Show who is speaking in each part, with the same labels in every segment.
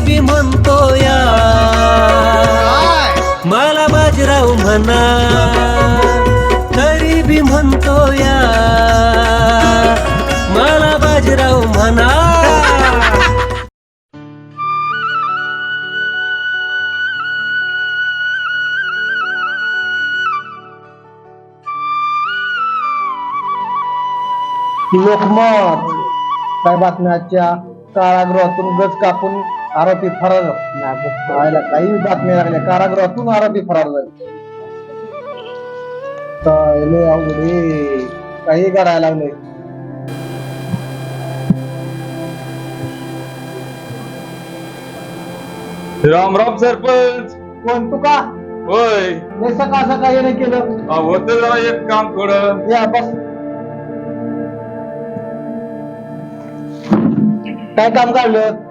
Speaker 1: तरी बी म्हणतो या. मला बाजीराव म्हणा. तरी बी म्हणतो या. मला बाजीराव म्हणा.
Speaker 2: लोकमत. काय बातम्याच्या कारागृहातून गज कापून आरोपी फरार पाहायला काही बातम्या लागल्या कारागृहातून आरोपी फरार झाले. अवघड. काही करायला लागले
Speaker 3: राम राम सरपंच.
Speaker 2: कोण तू का?
Speaker 3: होय.
Speaker 2: हे सकाळ सकाळ येणं केलं.
Speaker 3: होत जरा एक काम थोडं.
Speaker 2: या बस. काय काम काढलं?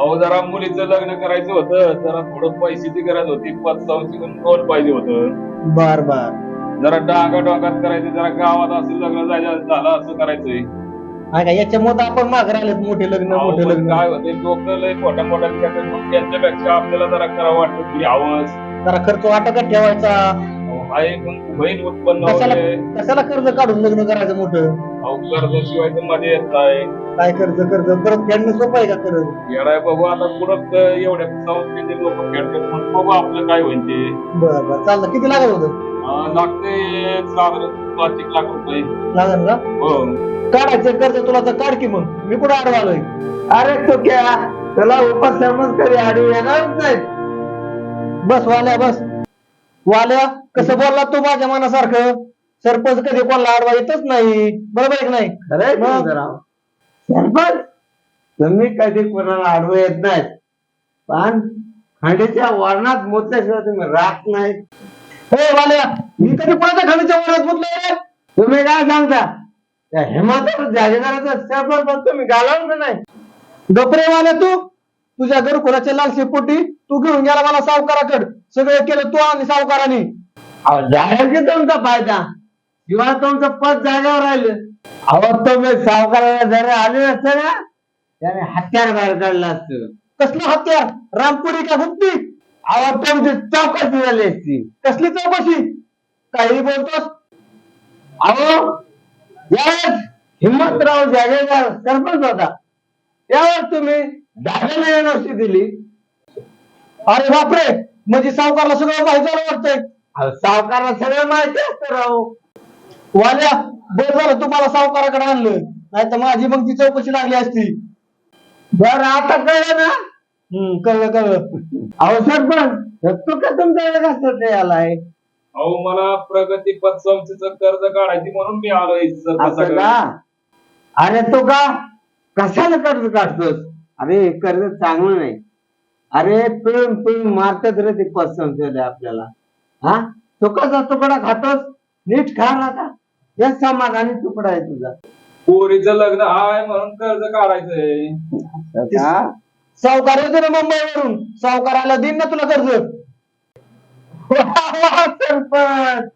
Speaker 3: अहो जरा मुलीचं लग्न करायचं होतं जरा थोडं पैशाची गरज होती पाच संस्थेकडून लोन पाहिजे होतं.
Speaker 2: बर बर.
Speaker 3: जरा डागा डोकात करायचं जरा गावात असं लग्न जायचं झालं असं करायचंय.
Speaker 2: हा का याच्यामुळे आपण मागे मोठे लग्न
Speaker 3: अहो,
Speaker 2: मोठे
Speaker 3: पण
Speaker 2: लग्न.
Speaker 3: काय होते लोक लय मोठ्या मोठ्या मग त्यांच्यापेक्षा आपल्याला जरा करावं वाटतं की आवाज.
Speaker 2: जरा खर्च वाटकत ठेवायचा?
Speaker 3: बहीण उत्पन्न
Speaker 2: कशाला
Speaker 3: वगैरे.
Speaker 2: कशाला कर्ज काढून लग्न करायचं मोठं?
Speaker 3: अहो कर्जाशिवाय तर मध्ये येत नाही.
Speaker 2: काय कर्ज कर्ज परत फेडणं सोपं आहे का कर्ज
Speaker 3: येडाय बाबू आता पुढं एवढ्या संस्थेचे लोक खेळतात मग बघू आपलं काय होईल ते?
Speaker 2: बरं बरं. चालतं. किती लागत होतं?
Speaker 3: अं, लागते साधारण पाच एक लाख रुपये.
Speaker 2: लागेल का?
Speaker 3: हो.
Speaker 2: काढायचं कर्ज तुला तर काढ की मग. मी कुठं अडवालोय अरे तो क्या तुला उपसरपंच कधी अडवू येणारच नाही. बस वाल्या बस. वाल्या कसं बोलला तू माझ्या मनासारखं? सरपंच कधी कोणाला अडवा येतच नाही. बरोबर आहे की नाही? मग?
Speaker 4: सरपंच तुम्ही कधी कोणाला आडवं येत नाही. पण खंडीच्या वर्णात मुद्द्याशिवाय तुम्ही राहत नाही.
Speaker 2: हे वाल्या मी कधी कोणाच्या खाण्याच्या वरात मुतलोय रे
Speaker 4: तुम्ही काय सांगता? त्या हेमंत जागीदाराचं सरपंच पण तुम्ही घालवलं नाही.
Speaker 2: गपरे वाल्या तू? तुझ्या घरकुलाच्या लालशी पोटी? तू घेऊन गेला मला सावकाराकड. सगळं केलं तू आणि सावकाराने.
Speaker 4: जाहीर की तुमचा फायदा. किंवा तुमचं पद जागेवर राहिलं. अहो सावकाराला जरा आले नसते ना त्याने हत्यार बाहेर काढलं असतं.
Speaker 2: कसलं हत्यार? रामपुरी का गुप्ती?
Speaker 4: अहो तुमची चौकशी झाली असती.
Speaker 2: कसली चौकशी? काही बोलतोस?
Speaker 4: अहो यावेळेस हिम्मतराव जागेदार सरपंच होता. त्यावर तुम्ही दहावीला एनओसी दिली.
Speaker 2: अरे बापरे! म्हणजे सावकारला सगळं माहिती झालं वाटतंय.
Speaker 4: सावकारला सावकाराला सगळं माहिती असतं राव.
Speaker 2: वाल्या बरं झालं तुम्हाला सावकाराकडे आणलं. नाही तर माझी मग ती चौकशी लागली असती.
Speaker 4: बरं आता कळलं ना?
Speaker 2: हम्म कळलं कळलं.
Speaker 4: अहो सरपंच तू का तुमच्याकडे कसं ते आलाय
Speaker 3: अहो मला प्रगती पतसंस्थेचं कर्ज काढायची म्हणून मी आलोय
Speaker 4: असं
Speaker 3: सरपंचाकडे.
Speaker 4: का? अरे तू का? कशाला कर्ज काढतोस? अरे हे कर्ज चांगलं नाही. अरे पिळून पिळून मारतात रे ते पसंत आपल्याला. हा? तू कसा तुकडा खातोस? नीट खा ना का? हे समाधानी तुकडा आहे तुझा.
Speaker 3: पोरीचं लग्न आहे म्हणून कर्ज काढायचंय.
Speaker 4: का?
Speaker 2: सावकार येतो ना मुंबईवरून. सावकाराला देईन ना तुला कर्ज.
Speaker 4: वा, सरपंच.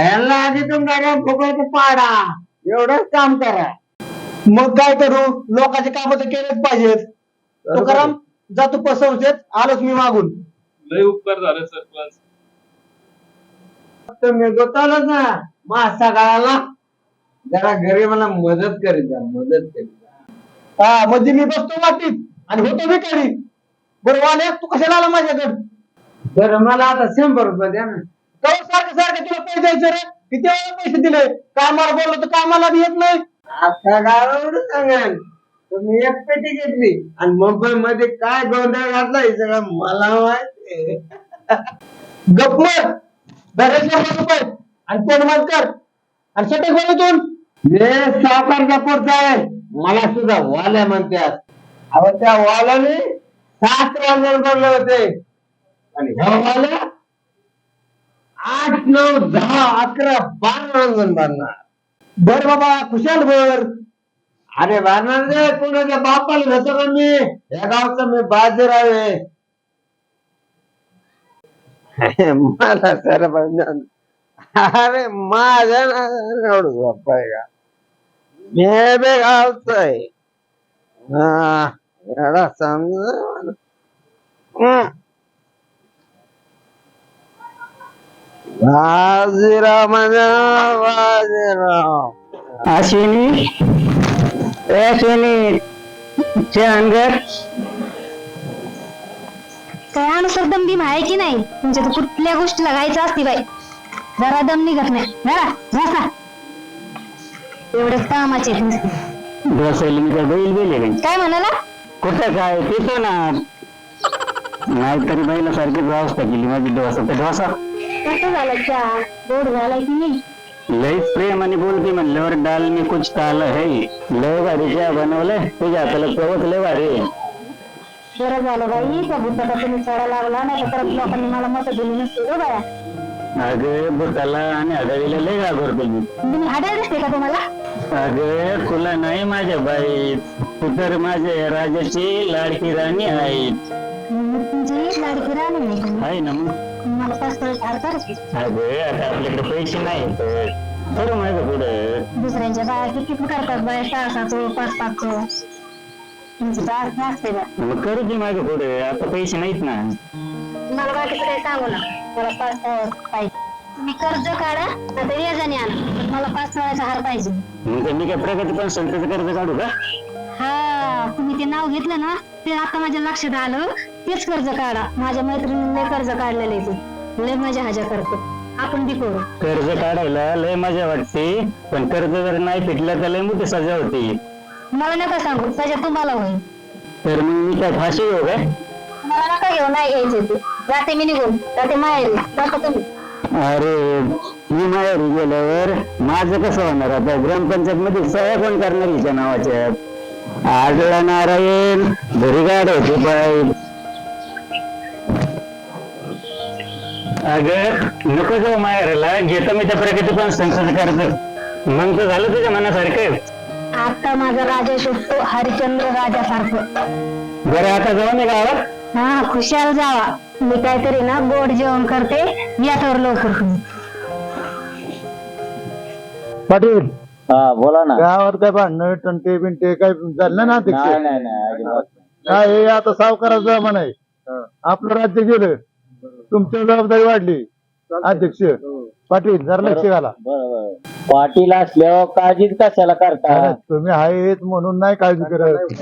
Speaker 4: याला आधी तुमच्या फुकट पाडा. एवढंच काम करा.
Speaker 2: मग काय करू? लोकांचे काम तर केलेच पाहिजेत. तुकाराम जातो पसंत आलोच मी मागून.
Speaker 3: लय उपकार झाले सरपंच.
Speaker 4: तुम्ही गोताला ना मासा गाळाला. जरा गरीबाला मदत करीत जा मदत करीत जा.
Speaker 2: हा म्हणजे मी बसतो वाटीत आणि होतो भिकारी. बरं वाल्या तू कशाला आला माझ्याकडे?
Speaker 4: बरं मला आता शंभर रुपये द्या ना.
Speaker 2: कवा सारखं सारखं तुला पैसे द्यायचे रे. किती वेळा पैसे दिले? कामाला बोललो तर कामाला बी येत नाही.
Speaker 4: आता एवढं सांगेल. तुम्ही एक पेटी घेतली. आणि मुंबई मध्ये काय गोंधळ घातला हे सगळं मला माहिती
Speaker 2: रुपये आणि पेन बंद कर. आणि सटक बघितून
Speaker 4: हे सावकारच्या पुढचा आहे मला सुद्धा वाल्या म्हणतात. अहो त्या वालाने सात रंजन भरले होते. आणि ह्या वाल्या आठ नऊ दहा अकरा बारा रंजन भरणार
Speaker 2: बर बाबा खुशाल भर.
Speaker 4: अरे भरणार रे कोणाच्या बापाला घेतो का मी? या गावचा मी बाजीराव आहे. मला सरपंच अरे माझ्या नावानं एवढं सोपं आहे का? मी बे गावचं हा, एवढा समजा बाजीराव माझा बाजीराव.
Speaker 5: अश्विनी. ए अश्विनी. चंदर
Speaker 6: काय अनुसार दम बिम आहे की नाही? तुमच्या तर कुठल्या गोष्टीला घायचं असते बाई? जरा दम निघत नाही. बसा एवढेच कामाचे आहेत नुसते.
Speaker 5: बसायला मी काय बैल गेले काय
Speaker 6: काय म्हणाला?
Speaker 5: कुठं काय? पितो ना. नाहीतरी बैला सारखीच व्यवस्था केली माझी डोसा. तर डोसा?
Speaker 6: कसं झालं चहा गोड झालाय की नाही?
Speaker 5: लईच प्रेमाने बोलते म्हणल्यावर डाल मी कुछ टाल है लय भारी चहा बनवलंय तुझ्या हाताला चवच लय भारी आहे.
Speaker 6: बरं झालं बाई त्या भूताचा तुम्ही चढा लागला नाही तर परत लोकांनी मला मत दिली नसते गो बाया.
Speaker 5: अगं बुटाला आणि आघाडीला लय घाबरतो मी.
Speaker 6: तुम्ही हाडायला दिसते का तुम्हाला?
Speaker 5: अगं तुला नाही माझ्या बाई तू तर माझ्या राजाची लाडकी राणी आहे
Speaker 6: मग तुमची लाडकी राणी नाही तुम्ही.
Speaker 5: आहे ना मग.
Speaker 6: मला पाच तोळे हार करायचे
Speaker 5: अगं आता आपल्याकडे पैसे नाही तर माझं पुढं.
Speaker 6: दुसऱ्यांच्या बाया किती करतात बाया सहा साचो पाच पाचो बा
Speaker 5: मग करू की माझं पुढे. आता पैसे नाहीत ना.
Speaker 6: मला बाकीचं काही सांगू ना. मला पाच पाहिजे. तुम्ही कर्ज काढा आता व्याजाने आणा. पण मला पाच तोळ्याचा हार पाहिजे.
Speaker 5: मग मी काय प्रगती पण संस्थेचं कर्ज काढू का?
Speaker 6: हा तुम्ही ते नाव घेतलं ना ते आता माझ्या लक्षात आलं. तेच कर्ज काढा. माझ्या मैत्रिणीने कर्ज काढलेले ते. लय मजा हजा करतो. आपण बी करू.
Speaker 5: कर्ज काढायला लय मजा वाटते. पण कर्ज जर नाही फिटलं तर लय मोठी सजा होती.
Speaker 6: मला नका सांगू त्याच्यात तुम्हाला होईल.
Speaker 5: तर मग मी काय फाशी घेऊ काय?
Speaker 6: मला नका घेऊ नाही घ्यायचे ते. जाते मी निघून जाते माहेरी. जाता तुम्ही
Speaker 5: अरे मी माहेरी गेल्यावर माझं कसं होणार आता? ग्रामपंचायत मध्ये सह्या कोण करणार हिच्या नावाच्या? आडला नारायण घरी गाड होते बाई. अगं नको जाऊ माहेरला. घेतो मी त्या प्रगती पण संसद करत. मग तर झालं तुझ्या मनासारखं.
Speaker 6: आता माझा राजा शोधतो हरिचंद्र राजासारखं.
Speaker 5: बरं आता जाऊ मी गावात?
Speaker 6: हा खुशाल जावा. मी काहीतरी ना गोड जेवण करते या तर लवकर तुम्ही.
Speaker 7: पाटील.
Speaker 5: हा बोला ना.
Speaker 7: गावात काय भांडणं टंटे बिंटे काय झालं ना अध्यक्ष?
Speaker 5: नाही नाही
Speaker 7: काय हे आता सावकाराचा जमाना आहे. आपलं राज्य गेलं. तुमची जबाबदारी वाढली. अध्यक्ष. पाटील जरा लक्ष घाला
Speaker 5: बरोबर पाटील असल्यावर काळजीच कशाला करता
Speaker 7: तुम्ही आहेत म्हणून नाही काळजी करत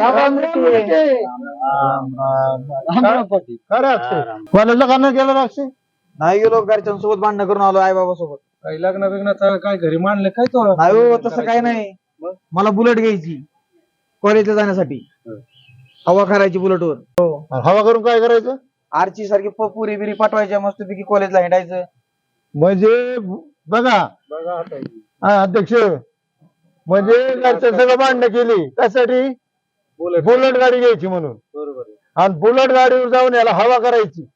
Speaker 7: खरं अक्षय कॉलेजला का नाही गेलं अक्षय
Speaker 2: नाही गेलो घरच्यांसोबत भांडणं करून आलो आई बाबा सोबत
Speaker 7: काही लग्न बिग्न काय घरी मांडले काय तो
Speaker 2: नाही हो तसं काही नाही मला बुलेट घ्यायची कॉलेजला जाण्यासाठी हवा करायची बुलेटवर
Speaker 7: हवा करून काय करायचं
Speaker 2: आरची सारखी प- पुरी बिरी पाठवायच्या मस्तपैकी कॉलेजला हिंडायचं
Speaker 7: म्हणजे बघा. हा. अध्यक्ष. म्हणजे घरच्या सगळं मांडणं केली. त्यासाठी बुलेट गाडी. घ्यायची म्हणून. आणि बुलेट गाडीवर जाऊन याला हवा करायची.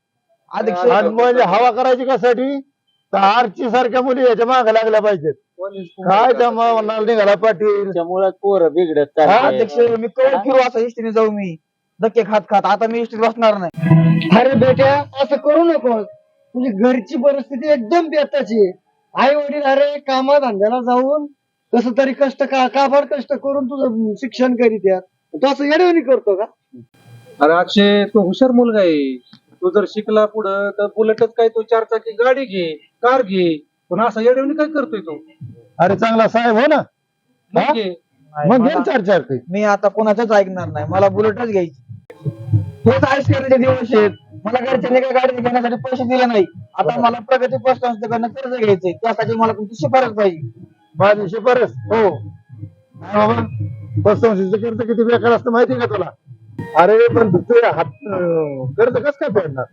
Speaker 2: अध्यक्ष
Speaker 7: आणि म्हणजे हवा करायची कशासाठी? तर आरची सारख्या मुली याच्या मागे लागल्या पाहिजेत. काय त्या नाल निघाला पाटील?
Speaker 5: त्यामुळे पोरं बिघडत
Speaker 7: हा,
Speaker 5: चालले.
Speaker 2: अध्यक्ष मी कवर फिरू असं इष्टीने जाऊ मी. धक्के खात खात. आता मी इष्टीत बसणार नाही.
Speaker 8: अरे बेटा असं करू नको तुझी घरची परिस्थिती एकदम बेताची आहे. आई वडील अरे कामा धंद्याला जाऊन कस तरी कष्ट का काबाड कष्ट करून तुझं शिक्षण करीत यार. तू असं येडवणी करतो का?
Speaker 9: अरे अक्षय तो हुशार मुलगा आहे. तो जर शिकला पुढं तर बुलेटच काय तो चार चाकी गाडी घे कार घे. पण असं येडवणी काय करतोय तो?
Speaker 7: अरे चांगला साहेब हो ना.
Speaker 9: मग घे.
Speaker 7: मग घे चार चार
Speaker 2: मी आता कोणाच्याच ऐकणार नाही. मला बुलेटच घ्यायची. हेच आयुष करायचे दिवस आहेत. मला घरच्यांनी काही गाडी घेण्यासाठी पैसे दिले नाही. आता मला प्रगती पोस्ट संस्थेकडनं कर्ज घ्यायचंय. त्यासाठी मला तुमची शिफारस पाहिजे.
Speaker 7: माझी शिफारस? हो. हा बाबा पतसंस्थेचं कर्ज किती बेकार असतं माहिती का तुला? अरे पण तुझे हात अं, कर्ज कस काय फेडणार?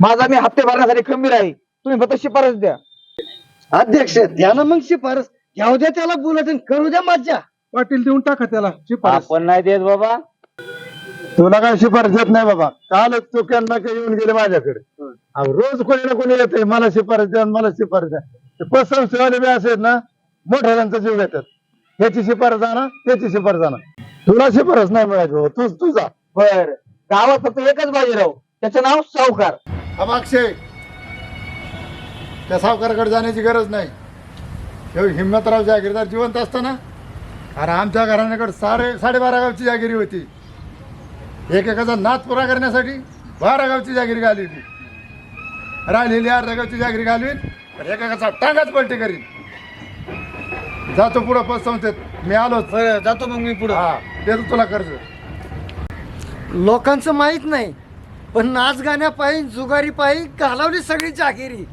Speaker 2: माझा मी हप्ते भरण्यासाठी खंबीर आहे. तुम्ही फक्त शिफारस द्या.
Speaker 8: अध्यक्ष त्यानं मग शिफारस. घ्याऊ द्या त्याला बुलेट करू द्या मज्जा.
Speaker 9: पाटील देऊन टाका त्याला शिफारस.
Speaker 5: आपण नाही देत बाबा.
Speaker 7: तुला काय शिफारस देत नाही बाबा. कालच चुक्यांना काही येऊन गेले माझ्याकडे. अहो, रोज कोणी ना कोणी येते मला शिफारस द्या मला शिफारस द्या. ते पतसंस्थेवाले बी असे आहेत ना मोठ्याल्यांचा जीव घेतात. ह्याची शिफारस आणा त्याची शिफारस आणा. तुला शिफारस नाही मिळायची बाबा तू तुझा
Speaker 2: बर. गावात फक्त एकच बाजीराव त्याचं नाव सावकार.
Speaker 7: अक्षय त्या सावकाराकडे जाण्याची गरज नाही. एवढी हिम्मतराव जागीरदार जिवंत असताना आणि आमच्या घराण्याकडे साडे साडेबारा गावची जागिरी होती. एकेकाचा नाच पुरा करण्यासाठी बारा गावची जागिरी घाली होती. राहिलेली अर्धा गावची जागिरी घालवीन तर एकेकाचा टांगाच पलटी करीन. जातो पुढं पतसंस्थेत मी आलोच
Speaker 9: बरं जातो मग मी पुढे.
Speaker 7: हा देतो तुला कर्ज.
Speaker 8: लोकांचं माहीत नाही पण नाच गाण्यापायी जुगारी पायी घालवली सगळी जागिरी.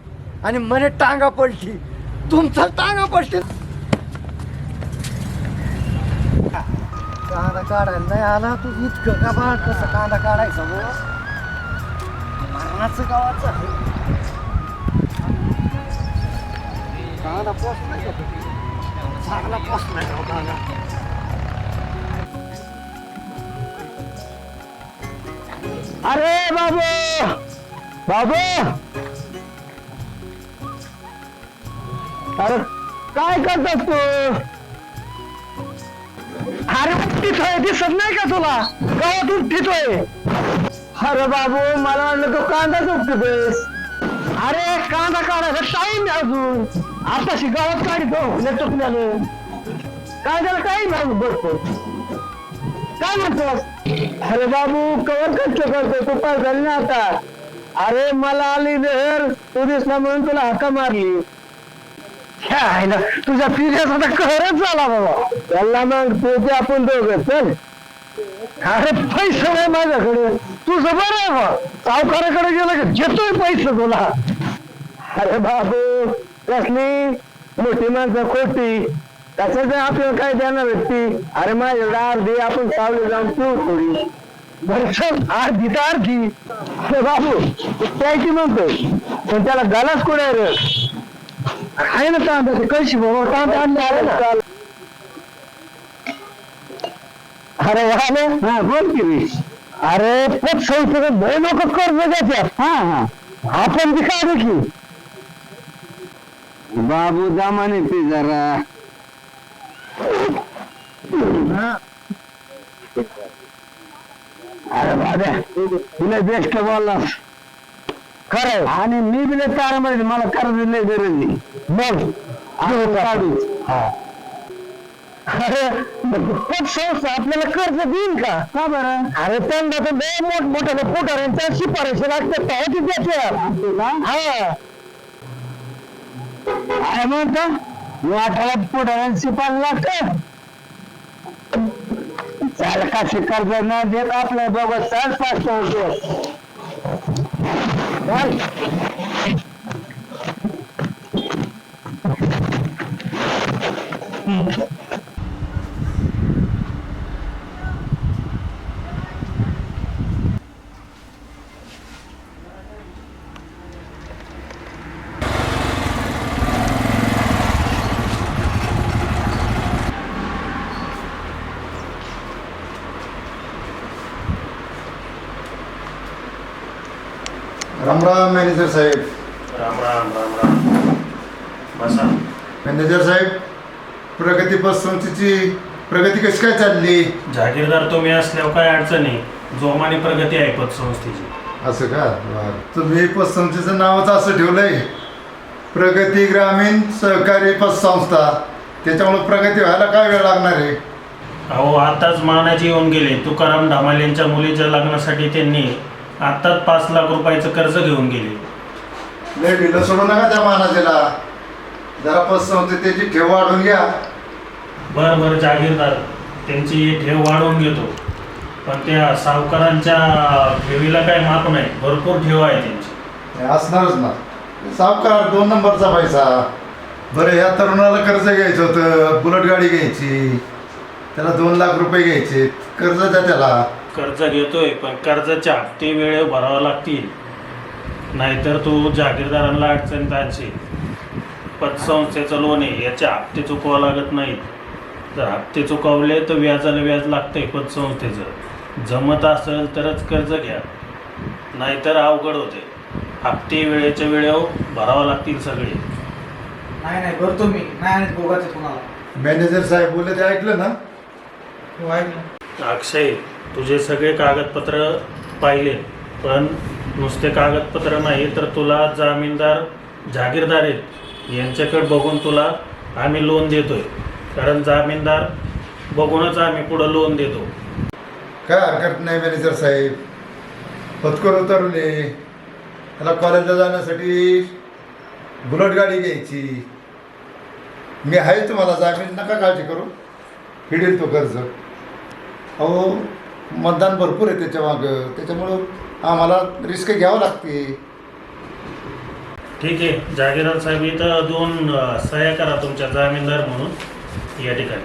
Speaker 8: आणि मने टांगा पलटी. तुमचा टांगा पलटी. कांदा काढायला नाही आला तू इतकं का बाळ कसं कांदा काढायचा हो मरणाचं गावाचं आहे. कांदा पोचलाय का चांगला पोचलाय राव कांदा.
Speaker 10: अरे बाबू! बाबू! अरे काय करतात तू?
Speaker 8: अरे उठतोय दिसत नाही का तुला? गावात उठतोय
Speaker 10: अरे बाबू मला वाटलं तू कांदा उपटतोयस
Speaker 8: अरे कांदा काढायचा टाइम आहे अजून. आताशी गावात काढतो नेटकल्यानं
Speaker 10: कांद्याला काही भाग बघतो काय म्हणतोस? अरे बाबू कवर कष्ट करतो तू पास झाली ना आता. अरे मला आली धर तू दिसला म्हणून तुला हक्का मारली.
Speaker 8: ना तुझ्या फिर्यास आता कहरच झाला बाबा.
Speaker 10: त्याला मग तू ते आपण दोघं चल.
Speaker 8: अरे पैसे नाही माझ्याकडे. तुझं बरं आहे बा. सावकाराकडे गेलं का घेतोय पैसे तुला.
Speaker 10: अरे बाबू कसली? मोठी माणसं खोटी. कसं ते आपल्याला काय देणार ती? अरे माझ्याकडे अर्धी आपण सावली जाऊन पिऊ थोडी.
Speaker 8: बरं चल अर्धी तर अर्धी.
Speaker 10: अरे बाबू तू प्यायची म्हणतोय. पण त्याला गालाच कुठे रे?
Speaker 8: आहे ना तांबे ते कळशी बाबा तांबे आणले आले ना
Speaker 10: अरे वाले हा बोल की रे
Speaker 8: अरे पत संस्थेचं लय लोक कर्ज देतात
Speaker 10: हा हा
Speaker 8: आपण बी काढू की
Speaker 10: बाबू दामाने ते जरा अरे बाबा तुला बेस्ट बोललास खरं आणि मी बी लय तारामध्ये मला कर्ज नाही गरज नाही मग?
Speaker 8: अरे संस्था आपल्याला कर्ज देईन का?
Speaker 10: का बरं?
Speaker 8: अरे त्यांना तर लय मोठ मोठ्याने पोटाऱ्यांच्या शिफारशी लागतात तेव्हा ती देतात हा.
Speaker 10: काय म्हणतो? वाटाला पुढाऱ्यांची पण लागत चाल कशी कर्ज न देत आपल्या बघत चाल पाच होते
Speaker 7: राम राम मॅनेजर साहेब.
Speaker 11: राम राम राम राम. बसा.
Speaker 7: मॅनेजर साहेब प्रगती पतसंस्थेची प्रगती कशी काय चालली?
Speaker 11: जागीरदार तुम्ही असल्यावर काय अडचण नाही. जोमाने प्रगती आहे पतसंस्थेची
Speaker 7: असं का? बरं. तुम्ही पतसंस्थेचं नावच असं ठेवलंय? प्रगती ग्रामीण सहकारी पतसंस्था त्याच्यामुळे प्रगती व्हायला काय वेळ लागणार आहे?
Speaker 11: अहो आताच मानाजी येऊन गेले. तुकाराम ढामाल यांच्या मुलीच्या लग्नासाठी त्यांनी आत्ताच पाच लाख रुपयाचं कर्ज घेऊन गेले.
Speaker 7: लय ढिलं सोडू नका त्या मानाजीला. जरा पतसंस्थेत त्याची ठेव वाढून घ्या.
Speaker 11: बरं बरं जागीरदार. त्यांची ठेव वाढवून घेतो. पण त्या सावकारांच्या ठेवीला काय माप नाही. भरपूर ठेव आहे त्यांची.
Speaker 7: हे असणारच ना. सावकार दोन नंबरचा पैसा. बरं या तरुणाला कर्ज घ्यायचं होतं. बुलेट गाडी घ्यायची. त्याला दोन लाख रुपये घ्यायचे. कर्ज द्या त्याला.
Speaker 11: कर्ज घेतोय पण कर्जाचे हप्ते वेळेवर भरावे लागतील. नाहीतर तू जागीरदारांना अडचणीत आणशील पतसंस्थेचं लोन आहे याचे हप्ते चुकवावं लागत नाहीत. जर हप्ते चुकवले तर व्याजाला व्याज लागतंय पतसंस्थेचं. जमत असेल तरच कर्ज घ्या. नाहीतर अवघड होते. हप्ते वेळेच्या वेळेवर भरावं लागतील सगळे.
Speaker 9: नाही नाही भरतो मी. नाही आणि तुम्हाला
Speaker 7: मॅनेजर साहेब बोलले ते ऐकलं ना?
Speaker 9: हो ऐकलं.
Speaker 11: अक्षय तुझे सगळे कागदपत्र पाहिले पण नुसते कागदपत्र नाही तर तुला जामीनदार जागीरदार आहेत. यांच्याकडे बघून तुला आम्ही लोन देतो आहे कारण जामीनदार बघूनच आम्ही पुढं लोन देतो.
Speaker 7: काय हरकत नाही मॅनेजर साहेब. पत्कर उतरवले त्याला कॉलेजला जाण्यासाठी बुलेट गाडी घ्यायची. मी आहे तुम्हाला जामीन नका काळजी करू. फिडेल तो कर्ज. अहो मतदान भरपूर आहे त्याच्या मागं. त्याच्यामुळं आम्हाला रिस्क घ्यावं लागते.
Speaker 11: ठीक आहे. जागीरदार साहेब इथं दोन अ, सह्या करा तुमच्या जामीनदार म्हणून. या ठिकाणी.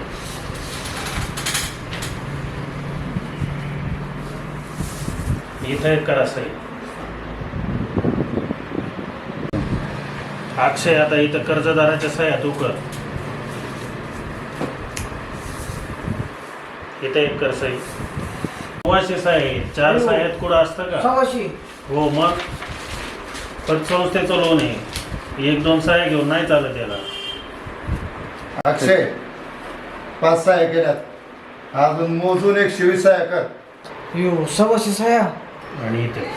Speaker 11: इथं एक करा सही अक्षय आता इथं कर्जदाराच्या सह्या तू कर. इथं एक कर सही सव्वाशे सही चार सह्यात कुठं असतं का?
Speaker 8: सव्वाशे
Speaker 11: हो मग? पतसंस्थेचं लोन आहे. एक दोन सह्या घेऊन नाही चालत याला.
Speaker 7: अक्षय पाच सहा केल्यात. अजून मोजून एक शिवीस सहा कर.
Speaker 8: यो सव्वाशे सह्या
Speaker 11: आणि इथे.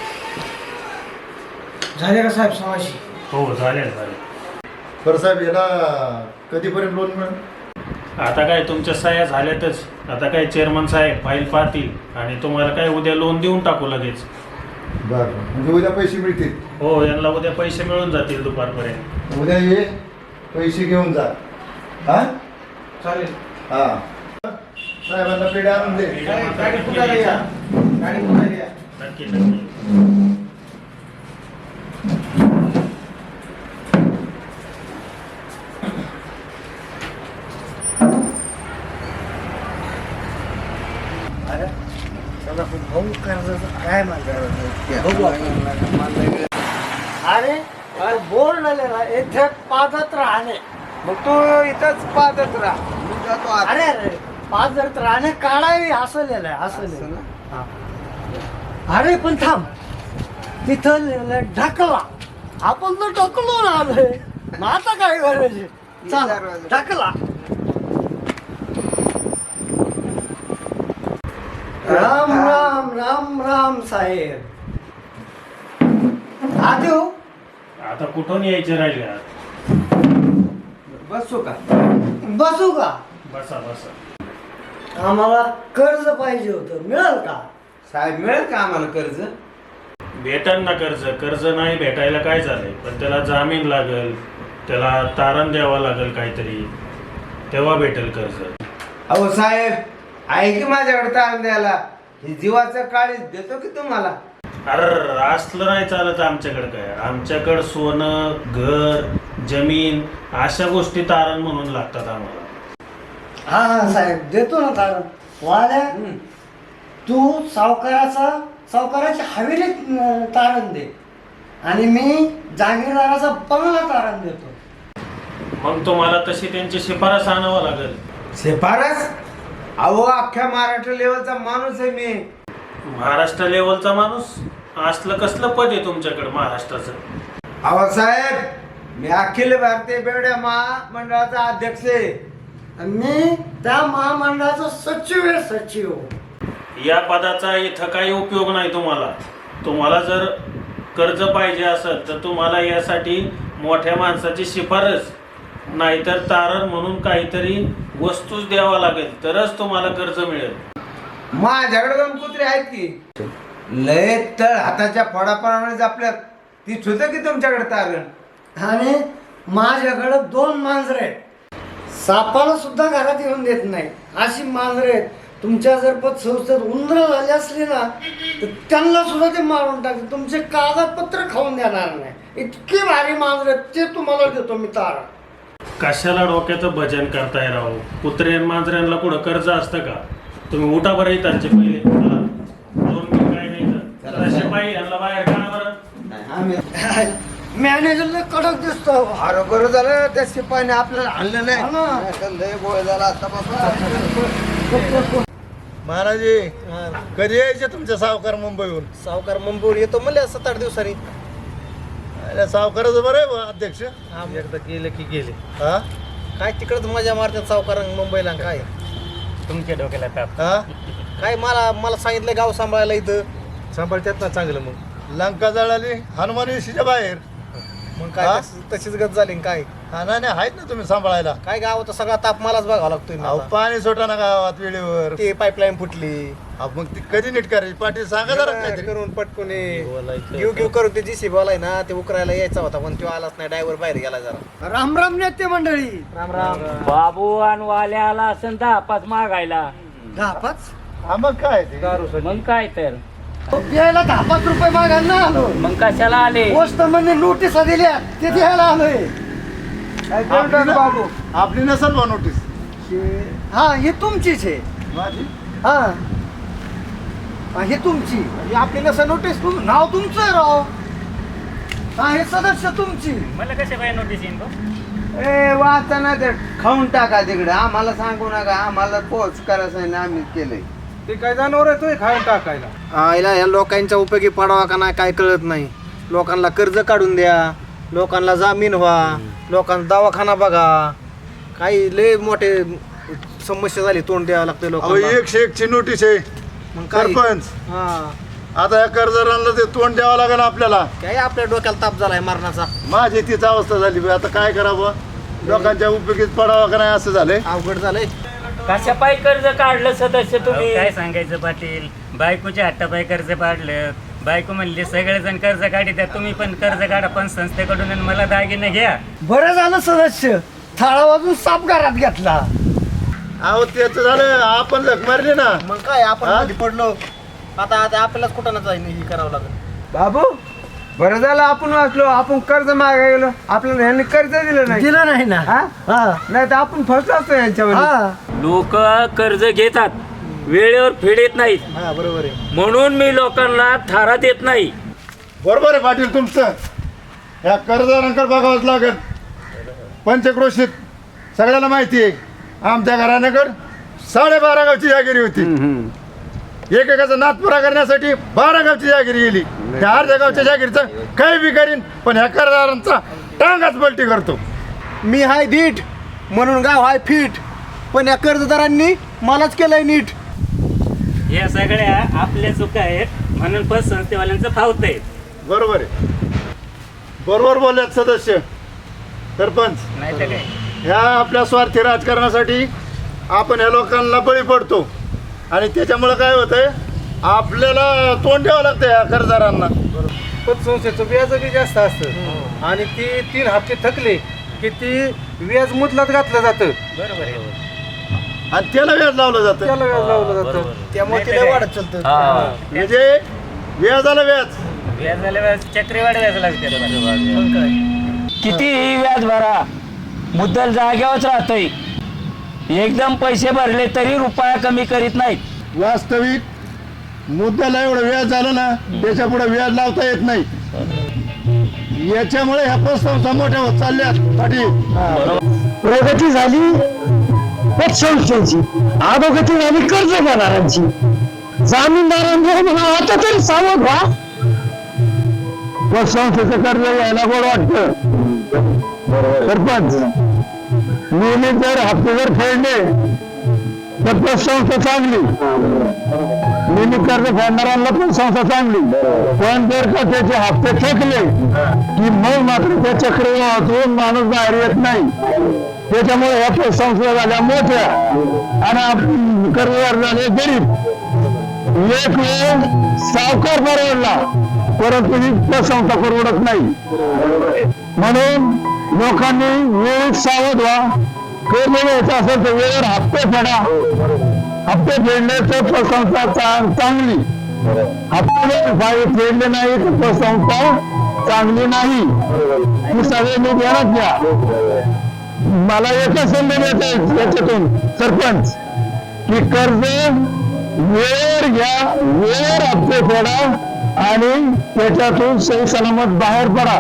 Speaker 8: झाले का साहेब सव्वाशे?
Speaker 11: हो झाले झाले
Speaker 7: बरं साहेब याला कधीपर्यंत लोन मिळेल?
Speaker 11: आता काय तुमच्या सह्या झाल्यातच. आता काय चेअरमन साहेब फाईल पाहतील आणि तुम्हाला काय उद्या लोन देऊन टाकू लगेच.
Speaker 7: बरं. म्हणजे उद्या पैसे मिळतील.
Speaker 11: हो यांना उद्या पैसे मिळून जातील दुपारपर्यंत.
Speaker 7: उद्या ये पैसे घेऊन जा. हा?
Speaker 8: चालेल.
Speaker 7: हा. साहेबांना पेढे आणून दे.
Speaker 8: गाडी कुठे या. गाडी कुठे या.
Speaker 11: नक्की नक्की.
Speaker 8: काय अरे अरे बोर्ड ना इथे राहणे.
Speaker 12: मग तू इथंच पाहतच राहा.
Speaker 8: अरे अरे. राहणे काढावी हसलेलं आहे हसलेलं. अरे पण थांब. तिथं लिहिलंय ढकला. आपण तर ढकलून आलोय. मग आता काय करायचे? चला ढकला. राम राम राम साहेब. आदेव
Speaker 11: आता कुठून यायचे राहिले
Speaker 12: बसू का?
Speaker 8: बसू का?
Speaker 11: बसा बसा.
Speaker 8: आम्हाला कर्ज पाहिजे होतं. मिळेल का?
Speaker 12: साहेब मिळेल का आम्हाला कर्ज?
Speaker 11: भेटन ना कर्ज. कर्ज नाही भेटायला काय झालंय? पण त्याला जामीन लागेल. त्याला तारण द्यावं लागेल काहीतरी. तेव्हा भेटेल कर्ज.
Speaker 12: अहो साहेब आहे की माझ्याकडे ताण द्यायला? हे जीवाचं काळीच देतो की तुम्हाला?
Speaker 11: अरे असलं नाही चालत आमच्याकडे काय. आमच्याकडं सोनं घर जमीन अशा गोष्टी तारण म्हणून लागतात आम्हाला.
Speaker 8: हा हा साहेब देतो ना तारण. वाल्या तू सावकाराचा सावकाराची हवेली अं, तारण दे. आणि मी जागीरदाराचा बंगला तारण देतो.
Speaker 11: मग तुम्हाला तशी त्यांची शिफारस आणावं लागेल.
Speaker 12: शिफारस? अहो अख्ख्या महाराष्ट्र लेवलचा माणूस आहे मी.
Speaker 11: महाराष्ट्र लेवलचा माणूस? असलं कसलं पद आहे तुमच्याकडे महाराष्ट्राचं?
Speaker 12: अहो साहेब मी अखिल भारतीय बेवड्या महामंडळाचा अध्यक्ष आहे.
Speaker 8: आणि मी त्या महामंडळाचा सचिव आहे सचिव.
Speaker 11: या पदाचा इथं काही उपयोग नाही तुम्हाला. तुम्हाला जर कर्ज पाहिजे असेल तर तुम्हाला यासाठी मोठ्या माणसाची शिफारस नाहीतर तारण म्हणून काहीतरी वस्तूच द्यावा लागेल तरच तुम्हाला कर्ज मिळेल.
Speaker 12: माझ्याकडे दोन कुत्रे आहेत की. लय तळ हाताच्या फोडाप्रमाणे आपल्या ती होतं की तुमच्याकडे तारण?
Speaker 8: आणि माझ्याकडं दोन मांजरे आहेत. सापाला सुद्धा घरात येऊन देत नाही. अशी मांजरे आहेत. तुमच्या जर पतसंस्थेत उंदरं झाली असली ना तर त्यांना सुद्धा ते मारून टाकते. तुमचे कागदपत्र खाऊन देणार नाही. इतकी भारी मांजरे आहेत ते तुम्हाला देतो मी तारण.
Speaker 11: कशाला डोक्याचं भजन करताय राव? कुत्र्यान मांजऱ्यांना कुठं कर्ज असतं का? तुम्ही उठा बरं इथांचे पहिले. चला. दोन मिनिट काय नाही तर. चला, शिपाई यांना बाहेर काढा बरं?
Speaker 8: मॅनेजरला कडक दिसतो.
Speaker 12: अरे बरं झालं त्या शिपाईने आपल्याला आणलं नाही.
Speaker 8: हा ना.
Speaker 12: नाहीतर लय गोळ झाला आता बाबा.
Speaker 7: महाराजी कधी यायचे तुमचे सावकार मुंबईहून?
Speaker 2: सावकार मुंबईवर येतो म्हणले सात आठ दिवसांनी.
Speaker 7: अरे सावकाराचं बरं आहे बुवा, अध्यक्ष.
Speaker 2: एकदा गेले की गेले.
Speaker 7: हा?
Speaker 2: काय तिकडच मजा मारतात सावकार मुंबईला काय?
Speaker 11: तुमच्या डोक्याला ताप.
Speaker 7: हा?
Speaker 2: काय मला मला सांगितलं गाव सांभाळायला इथं. सांभाळतात ना चांगलं मग.
Speaker 7: लंका जळाली हनुमान येशीच्या बाहेर.
Speaker 2: मग काय
Speaker 7: हा?
Speaker 2: तस- तशीच गत झाली काय?
Speaker 7: हा नाही नाही, आहेत ना तुम्ही सांभाळायला.
Speaker 2: काय गावात सगळा ताप मलाच बघावा लागतोय
Speaker 7: अहो. पाणी सोटा ना गावात वेळेवर.
Speaker 2: ते पाईपलाईन फुटली.
Speaker 7: अहो, मग ती कधी नीट करायची पाटील सांगा जरा काहीतरी.
Speaker 2: करून पटकून. घेऊ घेऊ करून ते जीसी बोलाय ना ते उकरायला यायचा होता पण तो आलाच नाही ड्रायव्हर बाहेर गेला जरा.
Speaker 8: राम राम नेते मंडळी.
Speaker 2: राम राम.
Speaker 13: बाबू आणि वाल्याला असं दहा पाच मागायला.
Speaker 8: दहा पाच
Speaker 7: हा मग काय ते?
Speaker 13: मग काय तर.
Speaker 8: द्यायला दहा पाच रुपये मागायला ना आलो.
Speaker 13: मग कशाला आले?
Speaker 8: पोस्ट म्हणजे नोटिसा दिल्या ते द्यायला आलोय.
Speaker 7: आपली न-
Speaker 8: बाबू?
Speaker 7: आपली नसेल बा नोटीस
Speaker 8: हा ही तुमचीच आहे.
Speaker 7: माझी?
Speaker 8: हा. हा, तुमची.
Speaker 2: ही आपली नसं नोटीस
Speaker 8: तुम नाव तुमचं आहे राव. हा हे सदस्य तुमची.
Speaker 13: मला कशा पाहिजे नोटीस येईन
Speaker 12: ए वाचा ना ते खाऊन टाका तिकडे. आम्हाला सांगू नका. आम्हाला पोच करायचं आहे ना आम्ही केलंय.
Speaker 9: ते काय जनावर आहे तो खाऊन टाकायला?
Speaker 2: आईला या लोकांच्या उपयोगी पडावा का नाही काय कळत नाही. लोकांना कर्ज काढून द्या. लोकांना जामीन व्हा. लोकांना दवाखाना बघा. काही लय मोठे समस्या झाली तोंड द्यावं लागतं
Speaker 7: अहो
Speaker 2: लोकांना.
Speaker 7: एकशे एकची नोटीस आहे.
Speaker 2: मग काय?
Speaker 7: सरपंच.
Speaker 2: हा.
Speaker 7: आता या कर्जदारांना ते तोंड द्यावं लागेल आपल्याला.
Speaker 2: काय आपल्या डोक्याला ताप झालाय मरणाचा?
Speaker 7: माझी तीच अवस्था झाली बा. आता काय करावं? लोकांच्या उपयोगीत पडावं का नाही असं झालंय?
Speaker 2: अवघड झालंय.
Speaker 13: कशा पाय कर्ज काढलं सदस्य तुम्ही? काय सांगायचं पाटील? बायकोच्या हट्टापाय कर्ज काढलं बायको म्हणली सगळेजण कर्ज काढतात तुम्ही पण कर्ज काढा. पण संस्थेकडून आणि मला दागिने घ्या.
Speaker 8: बरं झालं सदस्य. थाळा वाजून साप घरात घेतला.
Speaker 7: अहो त्याच झालं आपण लख मारली ना.
Speaker 2: मग काय आपण
Speaker 7: हा?
Speaker 2: मध्ये पडलो. आता आता आपल्यालाच कुठं ना जाईन हे करावं लागेल.
Speaker 12: बाबू बरं झालं आपण वाचलो आपण कर्ज मागायला गेलो. आपल्याला ह्यांनी कर्ज दिलं नाही.
Speaker 8: दिलं नाही ना.
Speaker 12: हा?
Speaker 8: हा.
Speaker 12: नाही तर आपण फसलो असतो यांच्यावर.
Speaker 8: हा.
Speaker 13: लोक कर्ज घेतात वेळेवर फेडत नाहीत.
Speaker 2: हा बरोबर आहे.
Speaker 13: म्हणून मी लोकांना थारा देत नाही.
Speaker 7: बरोबर आहे पाटील तुमचं. या कर्जदारांकडे बघावंच लागेल. पंचक्रोशीत. सगळ्याला माहिती आहे. आमच्या घराण्याकडे साडेबारा गावची जागिरी होती. एकेकाचा नात पुरा करण्यासाठी बारा गावची जागिरी गेली. त्या अर्ध्या गावच्या जागिरीचं काही बी करीन पण ह्या कर्जदारांचा टांगाच पलटी करतो.
Speaker 2: मी हाय धीट म्हणून गाव हाय फिट. पण या कर्जदारांनी मलाच केलंय नीट.
Speaker 13: या सगळ्या आपल्या चुका आहेत म्हणून पण संस्थेवाल्यांचं फावत आहे
Speaker 7: बरोबर आहे. बरोबर बोलल्यात सदस्य. सरपंच.
Speaker 13: नाही तर काय?
Speaker 7: ह्या आपल्या स्वार्थी राजकारणासाठी आपण ह्या लोकांना बळी पडतो. आणि त्याच्यामुळं काय होतंय? आपल्याला तोंड द्यावं लागतं या कर्जदारांना.
Speaker 9: पतसंस्थेचं व्याज बी जास्त असतं. आणि ती तीन हप्ते थकले की ती व्याज मुदलात घातलं जातं.
Speaker 13: बरोबर आहे.
Speaker 7: आणि त्याला व्याज लावलं जातं.
Speaker 9: त्याला व्याज लावलं जातं.
Speaker 2: त्यामुळे तिला वाढत चालतं.
Speaker 7: म्हणजे व्याजाला व्याज.
Speaker 13: व्याज चक्रीवाढ व्याज लागते.
Speaker 14: कितीही व्याज भरा. मुद्दल जाग्यावरच राहतंय. एकदम पैसे भरले तरी रुपया कमी करीत नाहीत.
Speaker 7: वास्तविक मुद्द्याला एवढं व्याज झालं ना त्याच्या पुढे व्याज लावता येत नाही. याच्यामुळे ह्या पतसंस्था मोठ्या होत चालल्यात पाटील
Speaker 8: प्रगती झाली पतसंस्थेची अधोगती झाली कर्ज घेणाऱ्यांची जामीनदारांवर म्हणा आता तरी सावध व्हा. पतसंस्थेचं कर्ज घ्यायला गोड वाटत. सरपंच नेहमी जर हप्तेवर फेडले तर तो संस्था चांगली. नियमित कर्ज फेडणाऱ्यांना पण संस्था चांगली. पण जर का त्याचे हप्ते थकले की मग मात्र त्या चक्रवातून माणूस बाहेर येत नाही. त्याच्यामुळे ह्या संस्था झाल्या मोठ्या. आणि कर्जदार झाले गरीब. एक वेळ सावकार परवडला परंतु ही संस्था परवडत नाही. म्हणून लोकांनी वेळेत सावध व्हा. कर्ज असेल तर वेळेवर हप्ते फेडा. हप्ते फेडले तर पतसंस्था चांगली. हप्ते फेडले नाही तर पतसंस्था चांगली नाही. ही सगळे मी ध्यानात घ्या. मला एकच संधी देता याच्यातून सरपंच की कर्ज वेळेवर घ्या वेळेवर हप्ते फेडा आणि त्याच्यातून सही सलामत बाहेर पडा.